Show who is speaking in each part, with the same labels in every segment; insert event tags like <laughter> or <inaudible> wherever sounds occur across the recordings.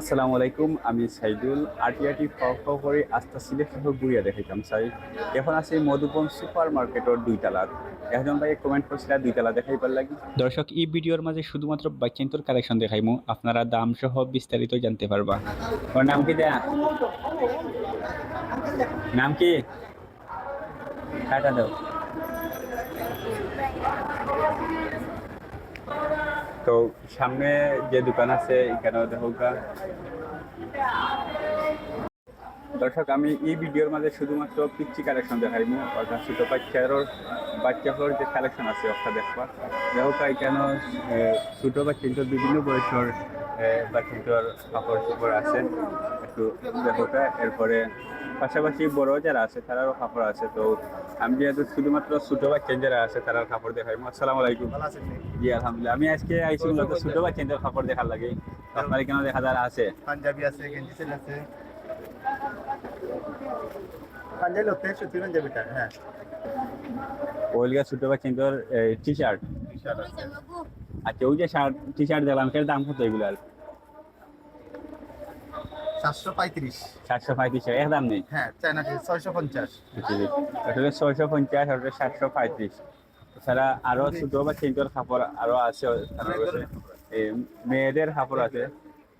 Speaker 1: আসসালামু আলাইকুম আমি সাইদুল। আটিয়াটি ফক করে আস্তা সিলেট সহ ঘুরিয়া দেখাইতাম চাই এখন আছে মধুবন সুপার মার্কেটর দুই তালাত একজন ভাই কমেন্ট করছিল দুই তালা দেখাইবার লাগি। দর্শক এই ভিডিওর মাঝে শুধুমাত্র বাচ্চান্তর কালেকশন দেখাইমু। আপনারা দাম সহ বিস্তারিত জানতে পারবা। ওর নাম কি দেয়া? নাম কি? কাটা দাও। তো সামনে যে দোকান আছে, এখানেও দেখা দর্শক, আমি এই ভিডিওর মাঝে শুধুমাত্র পিচ্ছি কালেকশন দেখাইমু। অর্থাৎ ছোট বাচ্চার বাচ্চাগুলোর যে কালেকশন আছে ওটা দেখবা দেখা এখানে ছোট বাচ্চাদের বিভিন্ন বয়সের বাচ্চাদের কাপড় চোপড় আছে। একটু দেখা এরপরে পাশাপাশি বড় যারা আছে, তারারও কাপড় আছে। তো আমি যেহেতু শুধুমাত্র ছোট বাচ্চা যারা আছে তারার কাপড় দেখাইমু আসসালামু আলাইকুম। জি আলহামদুলিল্লাহ। আমি আজকে আইসি মূলত ছোট বাচ্চাদের কাপড় দেখার লাগে। আপনার এখানে দেখা যারা আছে?
Speaker 2: পাঞ্জাবি আছে গেঞ্জি সেল আছে। পাঞ্জাবি হতে সুতি পাঞ্জাবিটা? হ্যাঁ।
Speaker 1: ওইলগা ছোট বাচ্চাদের টি শার্ট
Speaker 2: টি-শার্ট আছে।
Speaker 1: আচ্ছা ওই যে শার্ট টি শার্ট দেখলাম সেটার দাম কত এগুলার?
Speaker 2: সাতশো পঁয়ত্রিশ।
Speaker 1: সাতশো পঁয়ত্রিশ টাকা দাম নেই?
Speaker 2: হ্যাঁ চায়না ছয়শো পঞ্চাশ।
Speaker 1: আসলে ছয়শো পঞ্চাশ ওটা সাতশো পঁয়ত্রিশ। এছাড়া আরও ছোট বাচ্চাদের কাপড় আরও আছে ওখানে রয়েছে। এই মেয়েদের কাপড় আছে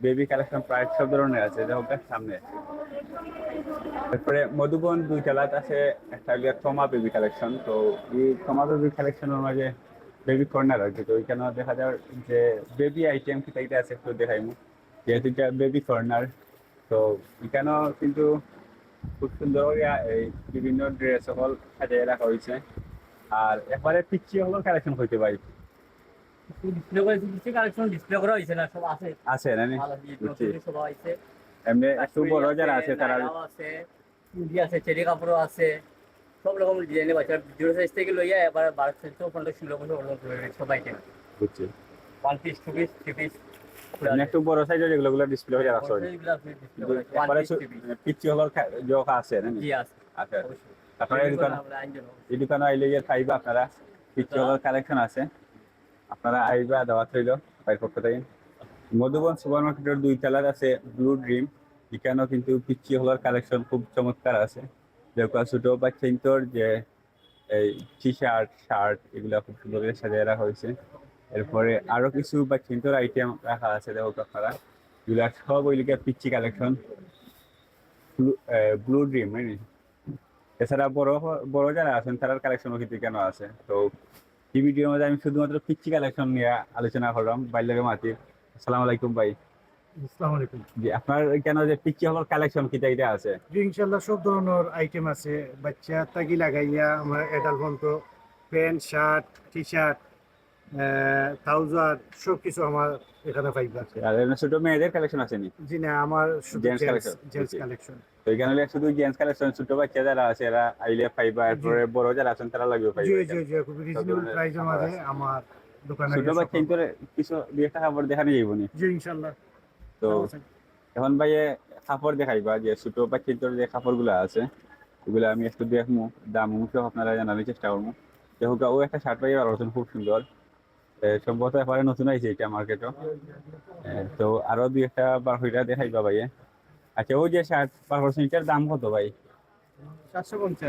Speaker 1: বেবি কালেকশন প্রায় সব ধরনের আছে সামনে। তারপরে মধুবন দুই তলাত আছে একটা থমা বেবি কালেকশন। তো এই থমা বেবি কালেকশনের মাঝে বেবি কর্নার আছে তো ওইখানে দেখা যায় যে বেবি আইটেম কি আছে একটু দেখাইমু যেহেতু বেবি কর্নার তো এখানেও কিন্তু খুব সুন্দর করে এই বিভিন্ন ড্রেস সকল সাজিয়ে রাখা হয়েছে। আর একবারে পিচ্ছি সকল কালেকশন হইতে পারি।
Speaker 3: ডিসপ্লে করে কালেকশন ডিসপ্লে করা হয়েছে না সব আছে।
Speaker 1: আছে না নি?
Speaker 3: সব আছে
Speaker 1: এমনি একটু বড় যারা আছে তারা
Speaker 3: আছে চুড়ি আছে চেরি কাপড়ও আছে সব রকম ডিজাইনের বাচ্চা জিরো সাইজ থেকে লইয়া এবার বারো সাইজ তো পনেরো ষোলো বছর পর্যন্ত সব
Speaker 1: বুঝছি।
Speaker 3: One piece two piece three piece
Speaker 1: একটু বড় সাইজের যেগুলো গুলো ডিসপ্লে হয়ে কিন্তু একবারে পিচ্ছি আছে না?
Speaker 3: জি আছে।
Speaker 1: আচ্ছা আপনারা এই দোকান। এই দোকানে আইলে গিয়ে আপনারা। পিচ্ছি সকল কালেকশন আছে। আপনারা আইবা দাওয়াত পক্ষ থেকে। মধুবন সুপার মার্কেটের দুই তলার আছে ব্লু ড্রিম এখানেও কিন্তু পিচ্ছি হলার কালেকশন খুব চমৎকার আছে। যেরকম ছোট বাচ্চাইন্তর যে এই টি শার্ট শার্ট এগুলা খুব সুন্দর করে সাজিয়ে রাখা হয়েছে। এরপরে আরও কিছু বাচ্চাইন্তর আইটেম রাখা আছে দেখো আপনারা এগুলা সব ওইলিকে পিচ্ছি কালেকশন ব্লু ড্রিম মানে এছাড়া বড় বড় যারা আছেন তারার কালেকশনও কিন্তু কেন আছে? তো এই ভিডিওর মধ্যে আমি শুধুমাত্র পিচ্ছি কালেকশন নিয়ে আলোচনা করলাম বাইলের মাতির আসসালামু আলাইকুম ভাই।
Speaker 4: আসসালামু আলাইকুম।
Speaker 1: জি আপনার কেন যে পিচ্ছি হল কালেকশন কিটা এটা আছে?
Speaker 4: জি ইনশাল্লাহ সব ধরনের আইটেম আছে। বাচ্চা তাগি লাগাইয়া আমার এডাল পর্যন্ত pant shirt T shirt trouser সব কিছু আমার এখানে পাইবা
Speaker 1: আর এমনি ছোট মেয়েদের কালেকশন আছে নি?
Speaker 4: জি না আমার জেন্টস কালেকশন
Speaker 1: তো এখানে শুধু জেন্টস কালেকশন ছোট বাচ্চা যারা আছে এরা আইলে পাইবা এরপরে বড় যারা আছেন তারা লাগবে পাইবা
Speaker 4: জি জি খুব রিজনেবল
Speaker 1: আছে।
Speaker 4: আমার দোকানে
Speaker 1: ছোট বাচ্চা কিছু দুই একটা খাবার দেখানো যাইব নি?
Speaker 4: জি ইনশাল্লাহ।
Speaker 1: তো এখন ভাই কাপড় দেখাইবা যে ছোট বাচ্চাদের যে কাপড়গুলো আছে ওগুলো আমি একটু দেখব দাম সব আপনারা জানানোর চেষ্টা করব দেখো ও একটা শার্ট পাই আর খুব সুন্দর। এ, সম্ভবত এবারে নতুন আইছে এটা মার্কেটও তো আরও দুই একটা বার হইটা দেখাইবা ভাই আচ্ছা ওই যে শার্ট পার পার্সেন্ট এটার দাম কত ভাই?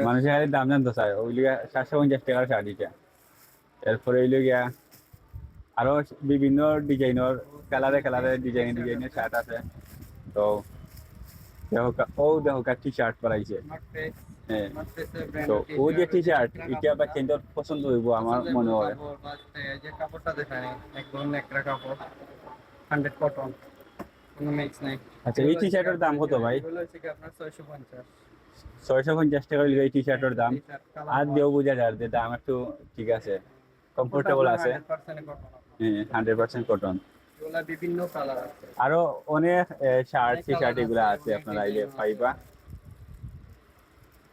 Speaker 1: মানুষের দাম জানতে চায় ওই লিগা সাতশো পঞ্চাশ টাকার শার্ট এটা। এরপরে ওই লিগা আরও বিভিন্ন ডিজাইনের কালারে কালারে ডিজাইন ডিজাইনের শার্ট আছে। তো দেখো ও দেখো টি শার্ট বানাইছে তো ও যে টি শার্ট এটা বা কেন্দ্র পছন্দ হইব আমার মনে হয়।
Speaker 2: যে কাপড়টা দেখায় একদম নেকড়া কাপড় হান্ড্রেড কটন। কোনো মিক্স নাই।
Speaker 1: আচ্ছা এই টি শার্টের দাম কত ভাই?
Speaker 2: এগুলো আপনার ছয়শো পঞ্চাশ।
Speaker 1: ছয়শো পঞ্চাশ টাকা হইলে এই টি শার্টের দাম আর দেও বোঝা যায় যে দাম একটু ঠিক আছে। কমফোর্টেবল আছে। হান্ড্রেড পার্সেন্ট কটন
Speaker 2: এগুলা বিভিন্ন কালার আছে।
Speaker 1: আরও অনেক শার্ট টি শার্ট এগুলো
Speaker 2: আছে,
Speaker 1: আপনারা আইলে পাইবা।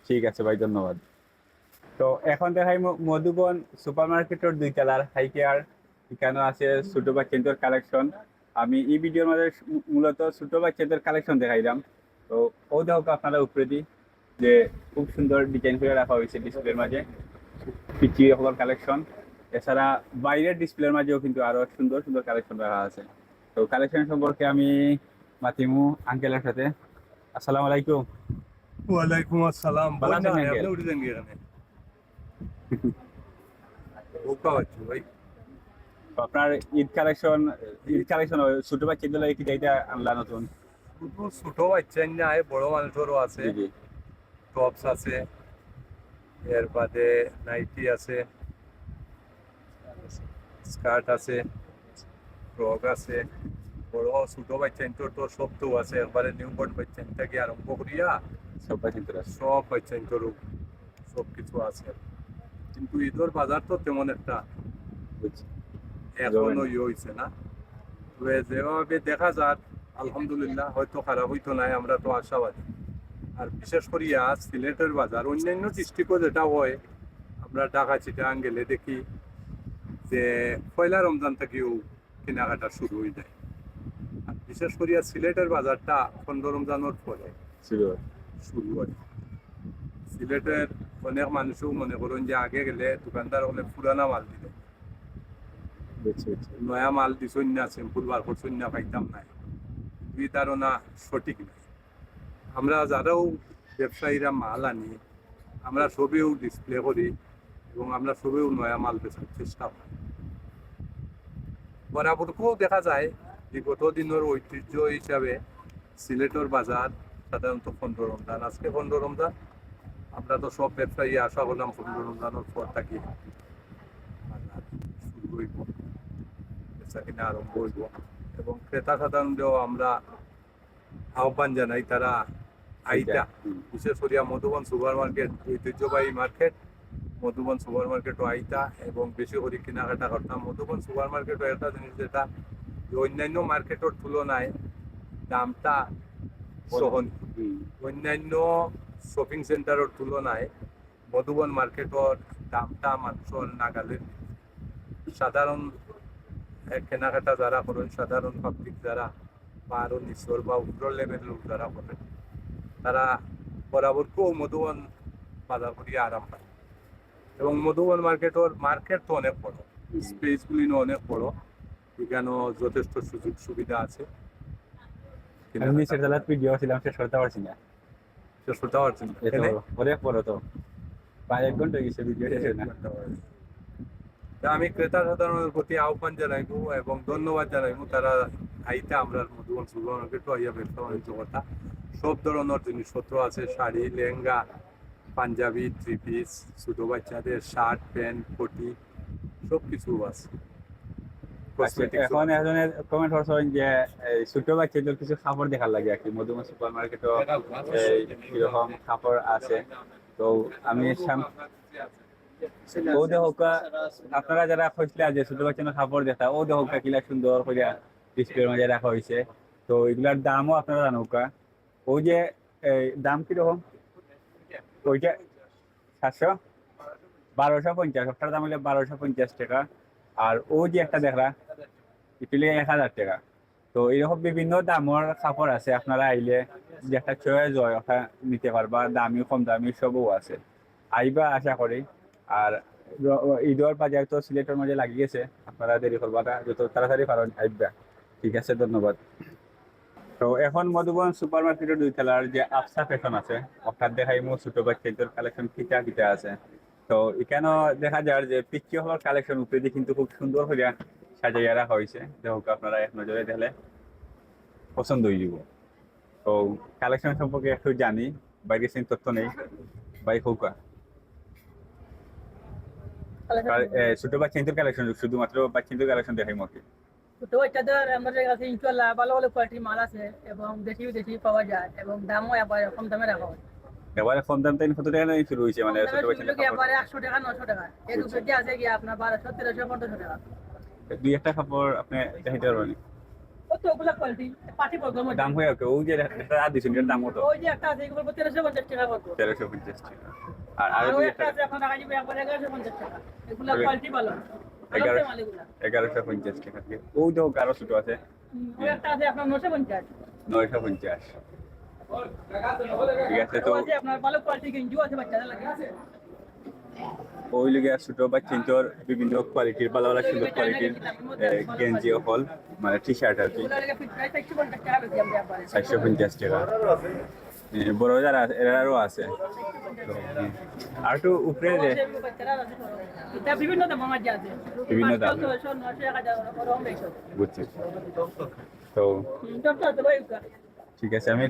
Speaker 1: ঠিক আছে ভাই, ধন্যবাদ। তো এখন দেখাই মধুবন সুপার মার্কেটের দুই তলার হাই কেয়ার এখানে আছে ছোট বাচ্চাদের কালেকশন। আমি এই ভিডিওর মাঝে মূ- মূলত ছোট বাচ্চাদের কালেকশন দেখাইলাম। তো ও দেখো আপনারা উপরে দিই, যে খুব সুন্দর ডিজাইন করে রাখা হয়েছে ডিসপ্লের মাঝে। পিচি হলার কালেকশন। এছাড়া বাইরের ডিসপ্লের মাঝেও কিন্তু আরও সুন্দর সুন্দর কালেকশন রাখা আছে। তো কালেকশন সম্পর্কে আমি মাতিমু আঙ্কেলের সাথে। আসসালামু আলাইকুম।
Speaker 5: ওয়ালাইকুম আসসালাম? আপনি উঠেছেন এখানে <laughs> বোকা হচ্ছে ভাই।
Speaker 1: আপনার ঈদ কালেকশন ঈদ কালেকশন ছোট বাচ্চাদের লাগে কি এটা আনলা নতুন?
Speaker 5: ছোট বাচ্চা নাই বড় মানুষেরও আছে। টপস আছে এর বাদে নাইটি আছে স্কার্ট আছে। ফ্রক আছে। বড় ছোট বাচ্চা তো সব তো আছে একবারে নিউ বর্ন বাচ্চা থেকে আরম্ভ করিয়া
Speaker 1: সব আছে।
Speaker 5: সব বাচ্চা সব কিছু আছে। কিন্তু ঈদের বাজার তো তেমন একটা এখনও ইয়ে হয়েছে না। তবে যেভাবে দেখা যাক আলহামদুলিল্লাহ হয়তো খারাপ হইতো নাই আমরা তো আশাবাদী। আর বিশেষ করিয়া সিলেটের বাজার অন্যান্য ডিস্ট্রিক্টও যেটা হয় আমরা ঢাকা চিটাং গেলে দেখি যে পয়লা রমজান থেকেও কেনাকাটা শুরু হয়ে যায়। বিশেষ করিয়া সিলেটের বাজারটা পনেরো রমজানের পরে শুরু হয়। সিলেটের অনেক মানুষও মনে করেন যে আগে গেলে দোকানদার হলে পুরানা মাল দিল
Speaker 1: বুঝছি বুঝছি
Speaker 5: নয়া মাল দিছই না সিম্পল বার করছই না পাইতাম নাই। দুই ধারণা সঠিক নাই। আমরা যারাও ব্যবসায়ীরা মাল আনি আমরা সবেও ডিসপ্লে করি এবং আমরা সবেও নয়া মাল বেচার চেষ্টা করি। বরাবরকেও দেখা যায় বিগত দিনের ঐতিহ্য হিসাবে সিলেটর বাজার সাধারণত পনেরো রমজান আজকে পনেরো রমজান আমরা তো সব ব্যবসায়ী আশা করলাম পনেরো রমজানের পর থাকি শুরু হইব বেচা কিনা আরম্ভ হইব এবং ক্রেতা সাধারণদেরও আমরা আহ্বান জানাই, তারা আইতা। বিশেষ মধুবন সুপার মার্কেট ঐতিহ্যবাহী মার্কেট মধুবন সুপার মার্কেটও আইতা, এবং বেশি করে কেনাকাটা করতাম মধুবন সুপার মার্কেটও একটা জিনিস যেটা যে অন্যান্য মার্কেটের তুলনায় দামটা সহন অন্যান্য শপিং সেন্টারের তুলনায় মধুবন মার্কেটের দামটা মানুষের নাগালের সাধারণ কেনাকাটা যারা করেন সাধারণ পাবলিক যারা বা আরও নিচর বা উত্তর লেভেলের লোক যারা করেন তারা বরাবর কেউ মধুবন বাজার করিয়া আরাম পায়। এবং মধুবন মার্কেটের মার্কেট তো অনেক বড় স্পেসগুলি অনেক বড়। এখানেও যথেষ্ট সুযোগ সুবিধা আছে।
Speaker 1: আমি নিচের তলার ভিডিও ছিলাম শেষ করতে পারছি না।
Speaker 5: শেষ করতে।
Speaker 1: অনেক বড় তো প্রায় এক ঘণ্টা হয়ে গেছে ভিডিও শেষ না
Speaker 5: তা আমি ক্রেতা সাধারণের প্রতি আহ্বান জানাইবো এবং ধন্যবাদ জানাইবো। তারা আইতে আমরা মধুবন ব্যবসা বাণিজ্য কথা। সব ধরনের জিনিসপত্র আছে শাড়ি লেহেঙ্গা পাঞ্জাবি থ্রি পিস ছোট বাচ্চাদের শার্ট প্যান্ট কোটি সব কিছু আছে।
Speaker 1: এখন
Speaker 5: আছে।
Speaker 1: একজনের কমেন্ট করছেন যে ছোট বাচ্চাদের কিছু কাপড় দেখার লাগে আর কি। মধুমা সুপার মার্কেটও কীরকম কাপড় আছে। তো আমি ও দেখা আপনারা যারা খুঁজলে যে ছোট বাচ্চাদের কাপড় দেখা ও দেখা কিলা সুন্দর করে ডিসপ্লের মাঝে রাখা হয়েছে। তো এগুলার দামও আপনারা জানুকা ও যে দাম কীরকম? ওইটা সাতশো? বারোশো পঞ্চাশ। ওটার দাম হলে বারোশো পঞ্চাশ টাকা। আর ও যে একটা দেখরা এগুলি এক হাজার টাকা। তো এরকম বিভিন্ন দামের কাপড় আছে, আপনারা আইলে যে একটা চয়েস হয় নিতে পারবা দামি কম দামি সবও আছে। আইবা আশা করি। আর ঈদের বাজার তো সিলেটের মাঝে লাগিয়েছে আপনারা দেরি করবা না যত তাড়াতাড়ি পারেন আইবা ঠিক আছে, ধন্যবাদ। তো এখন মধুবন সুপার মার্কেটের দুই খেলার যে আফসা ফ্যাশন আছে ওখান দেখাই মো ছোট বাচ্চাদের কালেকশন কিটা কিটা আছে। তো এখানেও দেখা যায় যে পিচ্ছি হওয়ার কালেকশন উপরে কিন্তু খুব সুন্দর করে সাজাইয়া রাখা হয়েছে দেখুক আপনারা এক নজরে দেখলে পছন্দ হয়ে যাব। তো কালেকশন সম্পর্কে একটু জানি বাইরে সেই তথ্য নেই বাই হৌকা ছোট বাচ্চাদের কালেকশন শুধুমাত্র বাচ্চাদের কালেকশন দেখাই মকে
Speaker 6: আমাদের কাছে ইনশাল্লাহ ভালো ভালো কোয়ালিটির মাল আছে এবং দেশি বিদেশি পাওয়া যায় এবং দামও এবার কম দামে রাখা হয়।
Speaker 1: এবারে কম দাম তাই কত টাকা নিয়ে শুরু হয়েছে? মানে ছোট বাচ্চাদের?
Speaker 6: এবারে টাকা নশো টাকা? এই দুটো আছে গিয়ে আপনার টাকা?
Speaker 1: দুই একটা কাপড় আপনি দেখাইতে পারবেন দাম হয়ে ওকে ওই যে একটা আর দিচ্ছেন এটার দাম কত
Speaker 6: ওই যে একটা আছে তেরোশো পঞ্চাশ টাকা
Speaker 1: তেরোশো পঞ্চাশ টাকা। আর আর একটা
Speaker 6: আছে আপনার এগারোশো পঞ্চাশ টাকা। এগুলো কোয়ালিটি ভালো
Speaker 1: এগারোশো পঞ্চাশ টাকা। ওই তো আরও ছোট আছে।
Speaker 6: একটা আছে আপনার নশো পঞ্চাশ।
Speaker 1: নয়শো পঞ্চাশ। ঠিক আছে তো
Speaker 6: আপনার ভালো কোয়ালিটি গেঞ্জিও আছে বাচ্চাদের লাগে।
Speaker 1: ওই লিগে ছোট বাচ্চা তোর বিভিন্ন কোয়ালিটির ভালো ভালো সুন্দর কোয়ালিটির গেঞ্জি হল মানে টি শার্ট আর কি। চারশো পঞ্চাশ টাকা। বড় যারা এরারও আছে। আর একটু উপরে যে
Speaker 6: বিভিন্ন দামের
Speaker 1: বিভিন্ন দাম। বুঝছি। তো ঠিক আছে আমি